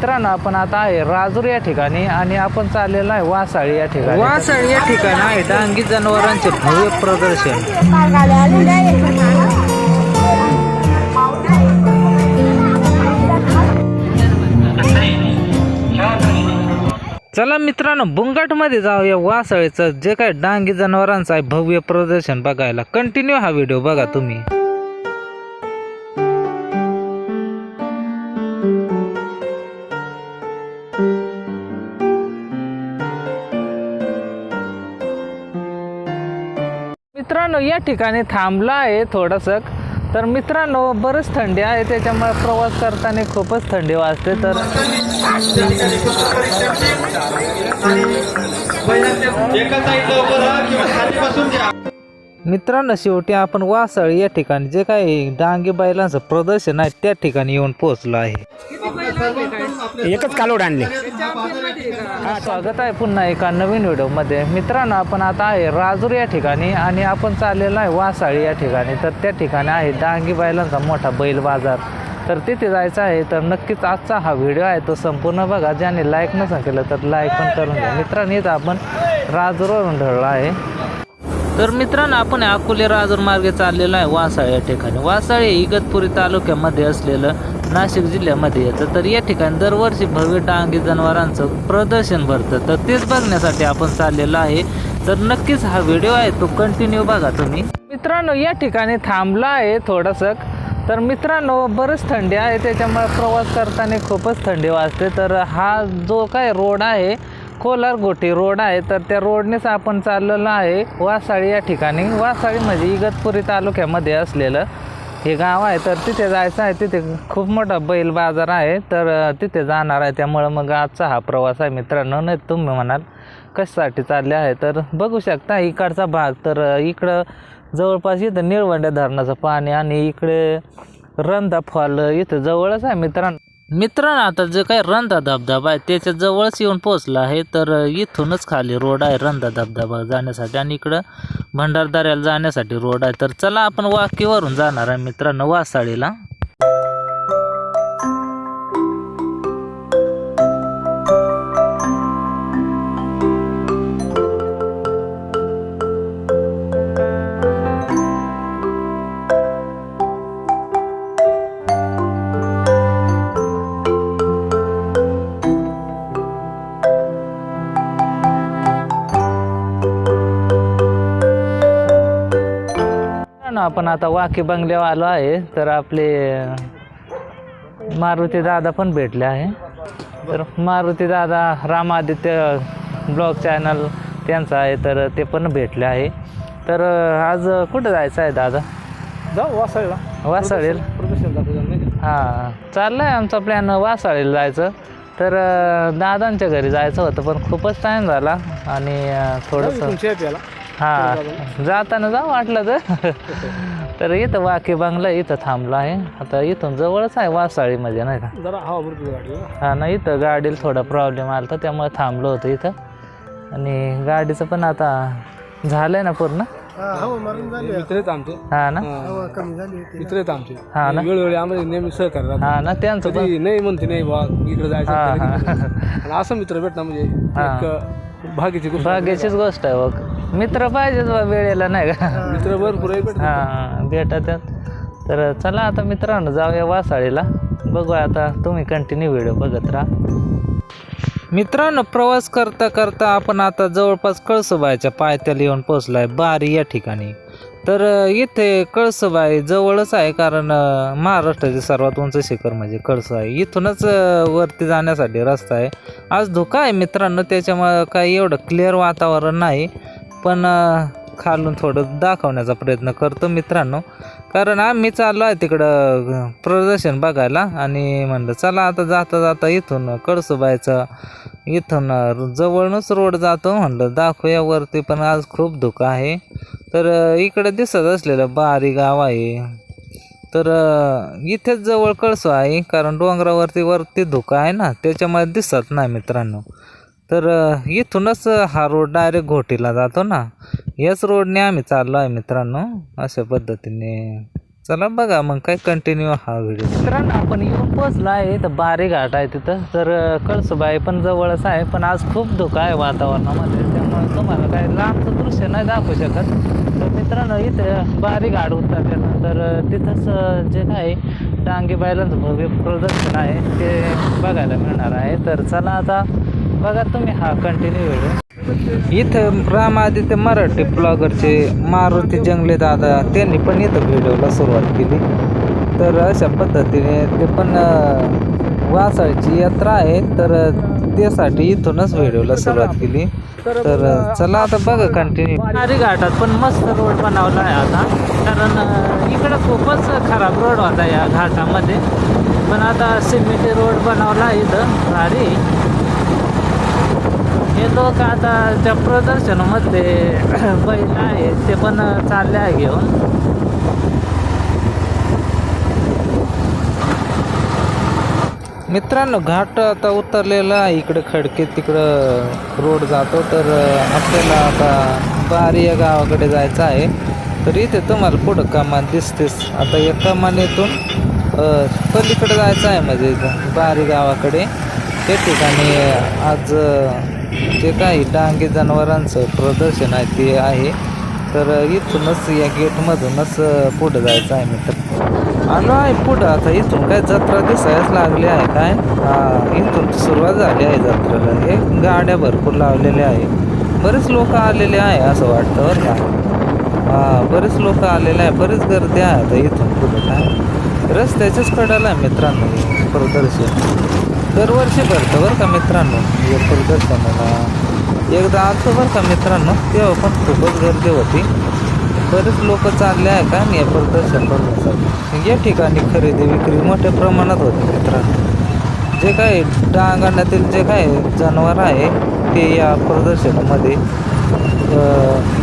मित्रांनो आपण आता आहे राजूर या ठिकाणी आणि आपण चाललेलो आहे वासाळी या ठिकाणी. वासाळी या ठिकाणी आहे. डांगी जनावरांचे भव्य प्रदर्शन. चला मित्रांनो बुंगाटमध्ये जाऊया वासाळीचं. जे काय डांगी जनावरांचं आहे भव्य प्रदर्शन बघायला. कंटिन्यू हा व्हिडिओ बघा तुम्ही. मित्रांनो या ठिकाणी थांबला आहे थोडंसं. तर मित्रांनो बरंच थंडी आहे त्याच्यामुळे प्रवास करताना खूपच थंडी वाजते. तर मित्रांनो शेवटी आपण वासळ या ठिकाणी जे काही डांगे बैलांचं प्रदर्शन आहे त्या ठिकाणी येऊन पोहोचलो आहे. एकच कालोड आणले. स्वागत आहे पुन्हा एका नवीन व्हिडिओमध्ये. मित्रांनो आपण आता आहे राजूर या ठिकाणी आणि आपण चाललेलो आहे वासाळी या ठिकाणी. तर त्या ठिकाणी आहे डांगी बैलांचा मोठा बैल बाजार. तर तिथे जायचं आहे तर नक्कीच आजचा हा व्हिडिओ आहे तो संपूर्ण बघा. ज्याने लाईक नसा केलं तर लाईक पण करून घ्या. मित्रांनी इथं आपण राजूरवरून ढळला आहे. तर मित्रांनो आपण अकोले राजूर मार्गे चाललेलो आहे वासाळ या ठिकाणी. वासाळी हे इगतपुरी तालुक्यामध्ये असलेलं नाशिक जिल्ह्यामध्ये येतं. तर या ठिकाणी दरवर्षी भव्य डांगी जनावरांचं प्रदर्शन भरतं. तर तेच बघण्यासाठी आपण चाललेलो आहे. तर नक्कीच हा व्हिडिओ आहे तो कंटिन्यू बघा तुम्ही. मित्रांनो या ठिकाणी थांबला आहे थोडंसं. तर मित्रांनो बरंच थंडी आहे त्याच्यामुळे प्रवास करताना खूपच थंडी वाजते. तर हा जो काय रोड आहे कोलार गोटी रोड आहे तर त्या रोडनेच आपण चाललेलो आहे. वासाळी या ठिकाणी. वासाळी म्हणजे इगतपुरी तालुक्यामध्ये असलेलं हे गाव आहे. तर तिथे जायचं आहे. तिथे खूप मोठा बैल बाजार आहे. तर तिथे जाणार आहे. त्यामुळं मग आजचा हा प्रवास आहे मित्रांनो. नाही तुम्ही म्हणाल कशासाठी चालले आहे? तर बघू शकता इकडचा भाग. तर इकडं जवळपास इथं निळवंड्या धरणाचं पाणी आणि इकडे रंधा फॉल इथं जवळच आहे मित्रांनो. मित्रांनो आता जे काही रंधा धबधबा आहे त्याच्या जवळच येऊन पोहोचला आहे तर इथूनच खाली रोड आहे रंधा धबधबा जाण्यासाठी आणि इकडं भंडारदऱ्याला जाण्यासाठी रोड आहे. तर चला आपण वाकीवरून जाणार आहे मित्रांनो वासाळीला. मित्रांनो, आपण आता वाकी बंगल्यावर आलो आहे तर आपले मारुती दादा पण भेटले आहे. तर मारुती दादा रामादित्य ब्लॉग चॅनल त्यांचं आहे तर ते पण भेटले आहे. तर आज कुठं जायचं आहे दादा? जाऊ वासाळीला. वासाळीला? हां चाललं आहे आमचा प्लॅन वासाळीला जायचं. तर दादांच्या घरी जायचं होतं पण खूपच टाईम झाला. आणि थोडंसं हा. जाताना जा वाटलं तर. तर इथं वाकी बंगला इथं थांबला आहे. आता इथून जवळच आहे वासाळीमध्ये नाही का? जरा हवा भरपूर गाडी हा ना इथं गाडीला थोडा प्रॉब्लेम आला तर त्यामुळे थांबलो होतो इथं. आणि गाडीचं पण आता ना पूर्ण? झाली. मित्र आहेत आमचे हा. ना. आमचे हा ना? वेळोवेळी आम्हाला नेहमी सहकार्य राहतात. हा ना त्यांचं पण. कधी नाही म्हणते नाही बा इकडे जायचं हा हा. आणि असं मित्र भेटणं म्हणजे हा. एक भाग्याची गोष्ट भाग्याचीच गोष्ट आहे बघ. मित्र पाहिजेच बा वेळेला नाही का? मित्र भरपूर आहे भेटतात. हा भेटत तर चला आता मित्रांनो जाऊया वासाळीला. बघू आता तुम्ही कंटिन्यू व्हिडिओ बघत राहा. मित्रांनो प्रवास करता करता आपण आता जवळपास कळसुबाईच्या पायथ्याला येऊन पोचलोय बारी या ठिकाणी. तर इथे इथे आहे जवळच आहे कारण महाराष्ट्राचे सर्वात उंच शिखर म्हणजे कळसू आहे. इथूनच वरती जाण्यासाठी रस्ता आहे. आज धोका आहे मित्रांनो त्याच्यामुळं काही एवढं क्लिअर वातावरण नाही. पण खालून थोडं दाखवण्याचा प्रयत्न करतो मित्रांनो. कारण आम्ही चाललो आहे तिकडं प्रदर्शन बघायला आणि म्हणलं चला आता जाता जाता इथून कळसुबायचं इथून जवळूनच रोड जातो म्हणलं दाखवूया वरती पण आज खूप धुकं आहे. तर इकडं दिसत असलेलं बारी गाव आहे. तर इथेच जवळ कळसो आहे कारण डोंगरावरती वरती धुकं आहे ना त्याच्यामुळे दिसत नाही मित्रांनो. तर इथूनच हा रोड डायरेक्ट घोटीला जातो ना. याच रोडने आम्ही चाललो आहे मित्रांनो अशा पद्धतीने. चला बघा मग काय कंटिन्यू हा व्हिडिओ मित्रांनो आपण येऊन पोचला आहे तर बारी घाट आहे तिथं. तर कळसुबाई पण जवळच आहे पण आज खूप धोका आहे वातावरणामध्ये. त्यामुळे तुम्हाला काय लांबचं दृश्य नाही दाखवू शकत. तर मित्रांनो इथं बारी घाट उतरल्यानंतर तिथंच जे काय डांगे बैलांचं भव्य प्रदर्शन आहे ते बघायला मिळणार आहे. तर चला आता बघा तुम्ही हा कंटिन्यू व्हिडिओ इथं रामादित्य मराठी ब्लॉगरचे मारुती जंगले दादा त्यांनी पण इथं व्हिडिओला सुरुवात केली. तर अशा पद्धतीने ते पण वासाळची यात्रा आहे. तर त्यासाठी इथूनच व्हिडिओला सुरुवात केली. तर चला आता बघा कंटिन्यू नारी घाटात पण मस्त रोड बनवला आहे आता. कारण इकडं खूपच खराब रोड होता या घाटामध्ये. पण आता सिमेंट रोड बनवला आहे इथं भारी. हे लोक आता त्या प्रदर्शनामध्ये बैल आहे ते पण चालले आहे घेऊन. मित्रांनो घाट आता उतरलेला आहे. इकडे खडके तिकडं रोड जातो तर आपल्याला आता बारी या गावाकडे जायचं आहे. तर इथे तुम्हाला पुढं कमान दिसतेच आता या कमानेतून पलीकडे जायचं आहे म्हणजे इथं बारी गावाकडे. त्या ठिकाणी आज जे काही डांगे जनावरांचं प्रदर्शन आहे ते आहे. तर इथूनच या गेटमधूनच पुढं जायचं आहे मित्र. आलो आहे पुढं. आता इथून काय जत्रा दिसायच लागली आहे काय? इथून सुरुवात झाली आहे जत्रेला. हे गाड्या भरपूर लावलेल्या आहे. बरेच लोक आलेले आहे असं वाटतं बरं का? हां बरेच लोक आलेले आहे. बरीच गर्दी आहे आता इथून पुढं काय? रस्त्याच्याच कडाला आहे मित्रांनो प्रदर्शन. दरवर्षी भरतं बरं का मित्रांनो. एप्रिल दर्शनाला एकदा आलतो बरं का मित्रांनो तेव्हा पण खूपच गर्दी होती. बरेच लोक चालले आहे का? या दर्शन बघण्यासाठी या ठिकाणी खरेदी विक्री मोठ्या प्रमाणात होते मित्रांनो. जे काय डांगणातील जे काय जनावर आहे ते या प्रदर्शनामध्ये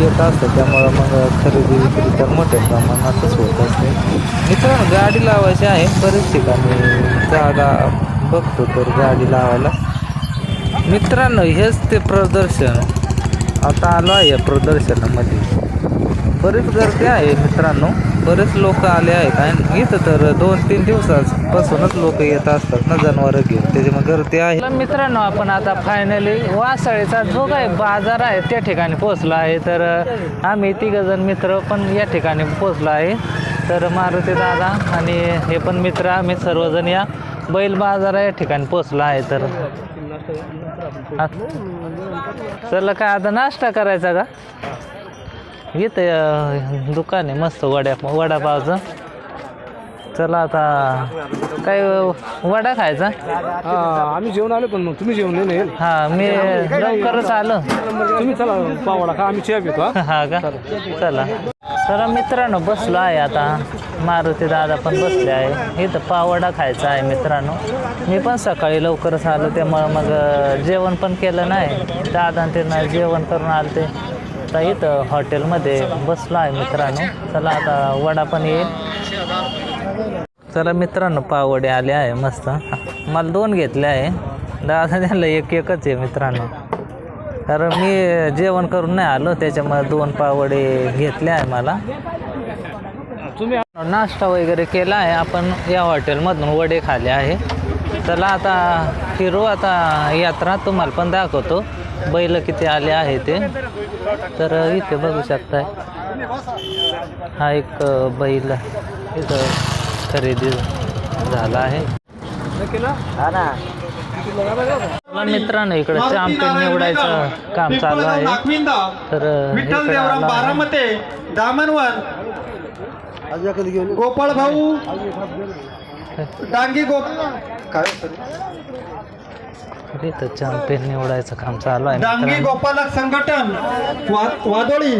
येत असतं त्यामुळं मग खरेदी विक्री तर मोठ्या प्रमाणातच होत असते. मित्रांनो गाडी लावायची आहे बरेच ठिकाणी. जागा बघतो तर गाडी लावायला. मित्रांनो हेच ते प्रदर्शन. आता आलो आहे या प्रदर्शनामध्ये. बरीच गर्दी आहे मित्रांनो. बरेच लोक आले आहेत. आणि इथं तर दोन तीन दिवसापासूनच लोक येत असतात ना जनावरं घेऊन. त्याच्यामुळे गर्दी आहे. मित्रांनो आपण आता फायनली वासाळीचा जो काही बाजार आहे त्या ठिकाणी पोहोचलो आहे. तर आम्ही तिघजण मित्र पण या ठिकाणी पोहोचलो आहे. तर मारुती दादा आणि हे पण मित्र आम्ही सर्वजण या. बैल बाजार या ठिकाणी पोहोचलो आहे तर. चला काय आता नाश्ता करायचा का? इथं अं, दुकान आहे मस्त वड्या वडापावचं. चला आता काय वडा खायचा? हा आम्ही जेवण आलो पण मग तुम्ही जेवण नाही हा मी लवकरच आलो. तुम्ही चला पावडा का आम्ही चहा पितो हा. हा का? चला. तर मित्रांनो बसलो आहे आता. मारुती दादा पण बसले आहे. इथं पावडा खायचा आहे मित्रांनो. मी पण सकाळी लवकरच आलो त्यामुळं मग जेवण पण केलं नाही. दादा त्यांना जेवण करून आलं ते तर इथं हॉटेलमध्ये बसलो आहे मित्रांनो. चला आता वडा पण येईल चला मित्रांनो पावडे आले आहे मस्त. मला दोन घेतले आहे. दादा त्यांना एक एकच आहे मित्रांनो. कारण मी जेवण करून नाही आलो त्याच्यामुळे दोन पावडे घेतले आहे मला. तुम्ही नाश्ता वगैरे केला आहे. आपण या हॉटेलमधून वडे खाले आहे. चला आता फिरू आता यात्रा तुम्हाला पण दाखवतो. बैल किती आले आहे ते. तर इथे बघू शकताय. हा एक बैल इथं खरेदी झाला आहे. नक्की ना? मित्रांनो इकडे चॅम्पियन निवडायचं काम चालू आहे तर विठ्ठल देवराम. बारामते दामनवर गोपाळ भाऊ डांगी गोप काय चॅम्पियन निवडायचं काम चालू आहे डांगी. गोपालक संघटन वादोळी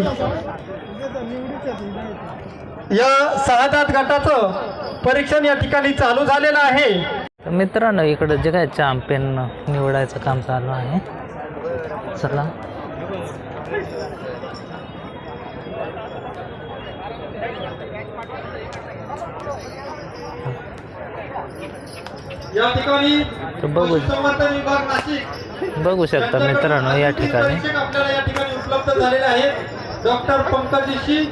या सहा गटाचं परीक्षण या ठिकाणी चालू झालेलं आहे तर मित्रांनो इकडं जे काय चॅम्पियन निवडायचं काम चालू आहे. चला. बघू. बघू शकता मित्रांनो या ठिकाणी. उपलब्ध झालेले आहेत. डॉक्टर पंकजीशी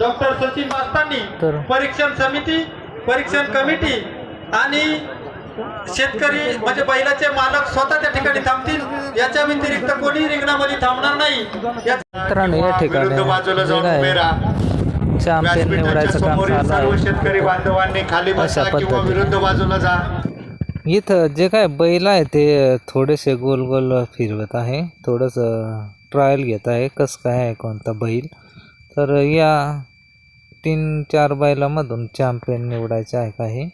डॉक्टर सचिन मास्तांनी परीक्षण समिती परीक्षण कमिटी आणि शेतकरी म्हणजे बैलाचे मालक स्वतः त्या ठिकाणी थांबतील याच्या व्यतिरिक्त कोणी रिंगणामध्ये थांबणार नाही. या मित्रांनो या ठिकाणी विरुद्ध बाजूला जाऊन उभे राहा. चॅम्पियन व्यासपीठाच्या निवडायचं काम समोरील चालू सर्व आहे. शेतकरी बांधवांनी खाली बसा अशा किंवा पद्धतीने. विरुद्ध बाजूला जा. इथं जे काय बैल आहे ते थोडेसे गोल गोल फिरवत आहे. थोडंसं ट्रायल घेत आहे. कसं काय आहे कोणता बैल. तर या तीन चार बैलामधून चॅम्पियन निवडायचे आहे काही.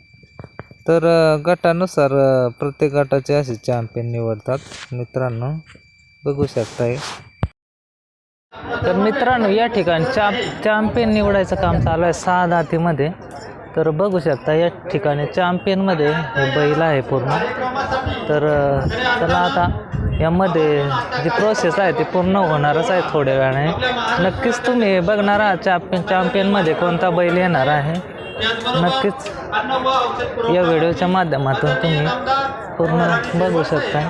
तर गटानुसार प्रत्येक गटाचे असे चॅम्पियन निवडतात. मित्रांनो बघू शकताय. तर मित्रांनो या ठिकाणी चॅम चॅम्पियन निवडायचं काम चालू आहे सहा दातीमध्ये तर बघू शकता या ठिकाणी चॅम्पियनमध्ये हे बैल आहे पूर्ण. तर चला आता यामध्ये जी प्रोसेस आहे ती पूर्ण होणारच आहे थोड्या वेळाने. नक्कीच तुम्ही बघणार आहात चॅम्पियन चॅम्पियनमध्ये कोणता बैल येणार आहे. नक्कीच. या व्हिडिओच्या माध्यमातून तुम्ही पूर्ण बघू शकता.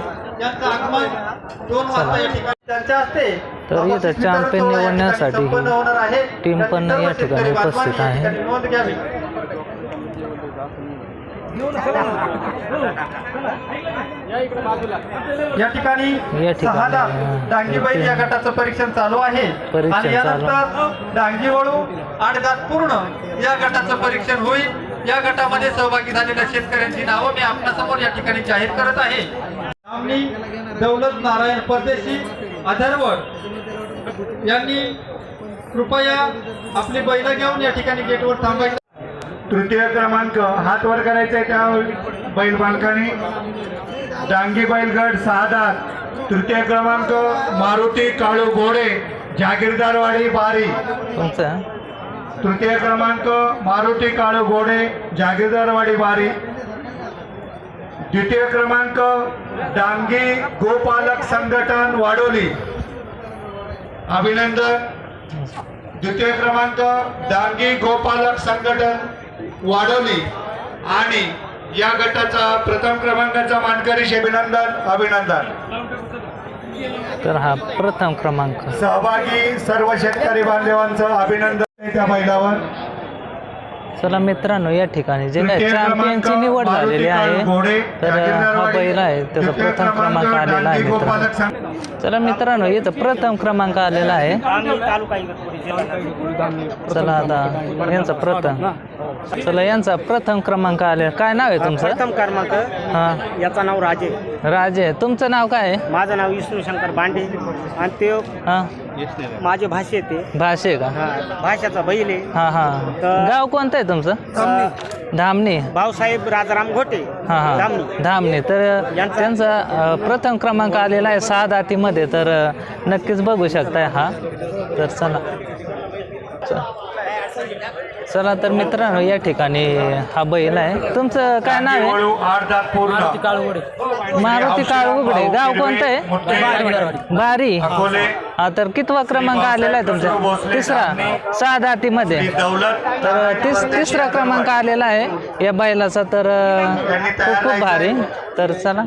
तर इथं चॅम्पियन निवडण्यासाठी ही टीम पण या ठिकाणी उपस्थित आहे. या ठिकाणी नोंद घ्यावी या ठिकाणी या ठिकाणी, सहा लाख हा, डांगी बैल या गटाचं परीक्षण चालू आहे. परीक्षण आणि यानंतर डांगी वळू आठ दात पूर्ण या गटाचं परीक्षण होईल. या गटामध्ये सहभागी झालेल्या शेतकऱ्यांची नावं मी आपल्यासमोर या ठिकाणी जाहीर करत आहे. आमनी दौलत नारायण परदेशी अधर्वड. यांनी कृपया आपली बैल घेऊन या ठिकाणी गेटवर थांबायचं तृतीय क्रमांक हात वर करायचा त्या बैल मालकाने. डांगी बैलगड सहा दात तृतीय क्रमांक मारुती काळू घोडे जागीरदारवाडी बारी. तृतीय क्रमांक मारुती काळू घोडे जागीरदारवाडी बारी. द्वितीय क्रमांक डांगी गोपालक संघटन वाडोली. अभिनंदन. द्वितीय क्रमांक डांगी गोपालक संघटन वाडोली आणि या गटाचा प्रथम क्रमांकाचा मानकरी शे- अभिनंदन. अभिनंदन तर हा प्रथम क्रमांक. सहभागी सर्व शेतकरी बांधवांचं अभिनंदन आहे त्या बैलावर चला मित्रांनो या ठिकाणी जे चॅम्पियनची निवड झालेली आहे तर हा. बैल आहे त्याचा प्रथम क्रमांक आलेला आहे मित्रांनो. चला मित्रांनो इथं प्रथम क्रमांक आलेला आहे. चला आता यांचा प्रथम. चला यांचा प्रथम क्रमांक आलेला. काय नाव आहे तुमचं? प्रथम क्रमांक. हा. याचं नाव राजे. राजे. तुमचं नाव काय आहे? माझं नाव विष्णू शंकर बांडे. आणि ते हा. माझे भाषे येते भाषे का? भाषाचा बैल आहे. हा हा. गाव कोणतं आहे तुमचं? अं, धामणी. भाऊसाहेब राजाराम घोटे. हा हा. धामणी. धामणे. तर यांचा- त्यांचा अ, प्रथम क्रमांक आलेला आहे सहा दातीमध्ये. तर अ, नक्कीच बघू शकताय हा. तर चला. च- चला तर मित्रांनो या ठिकाणी हा बैल आहे. तुमचं काय नाव आहे? मारुती काळ उघडे गाव कोणतं आहे? बारी हा तर कितवा क्रमांक आलेला आहे तुमचा तिसरा. सहा दातीमध्ये तर तिस तिसरा क्रमांक आलेला आहे या बैलाचा. तर खूप खूप भारी. तर चला.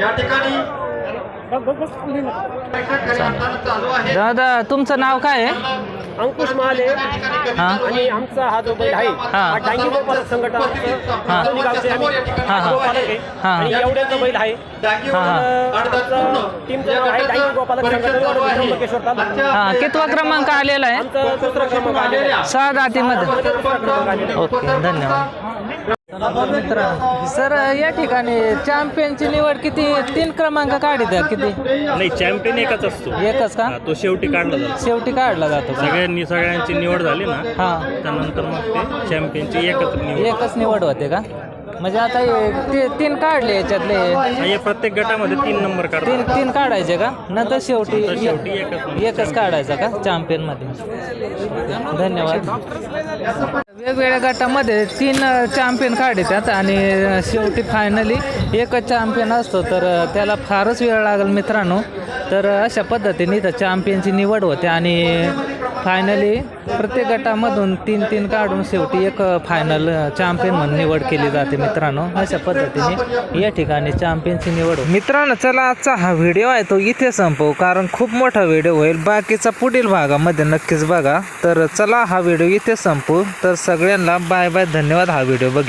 या ठिकाणी शेतकरी आंदोलन चालू आहे दादा तुमचं नाव काय आहे अंकुश महाले हा आणि आमचा हा जो बैल आहे हा. हा डांगी गोपालक संघटन हा. आम्ही गावचे आम्ही हा, हा. गोपालक आहे हा. आणि एवढ्याचं बैल आहे हा, हा. टीमचं नाव डांगी गोपालक संघटन. त्र्यंबकेश्वर तालुका. हा कितवा क्रमांक आलेला आहे आमचं दुसरा क्रमांक आलेला आहे. सहा दातीमध्ये ओके धन्यवाद सर या ठिकाणी चॅम्पियनची निवड किती? तीन क्रमांक काढित किती? नाही चॅम्पियन एकच असतो. एकच का? हा, तो शेवटी काढला जातो. शेवटी काढला जातो का? सगळ्यांनी सगळ्यांची निवड झाली ना हा. त्यानंतर मग ते चॅम्पियनची एकच निवड. एकच निवड होते का? म्हणजे आता हे ते तीन काढले याच्यातले हे. प्रत्येक गटामध्ये तीन नंबर तीन तीन काढायचे का? नंतर शेवटी शेवटी एकच नंबर. एकच काढायचा का? चॅम्पियनमध्ये. धन्यवाद. वेगवेगळ्या गटामध्ये तीन चॅम्पियन काढतात आणि शेवटी फायनली एकच चॅम्पियन असतो. तर त्याला फारच वेळ लागेल मित्रांनो. तर अशा पद्धतीने इथं चॅम्पियनची निवड होते आणि फायनली प्रत्येक गटामधून तीन तीन काढून शेवटी एक फायनल चॅम्पियन म्हणून निवड केली जाते मित्रांनो. अशा पद्धतीने या ठिकाणी चॅम्पियनची निवड मित्रांनो चला आजचा हा व्हिडिओ आहे तो इथे संपवू. कारण खूप मोठा व्हिडिओ होईल. बाकीचा पुढील भागामध्ये नक्कीच बघा. तर चला हा व्हिडिओ इथे संपू तर सगळ्यांना बाय बाय धन्यवाद. हा व्हिडिओ बघितला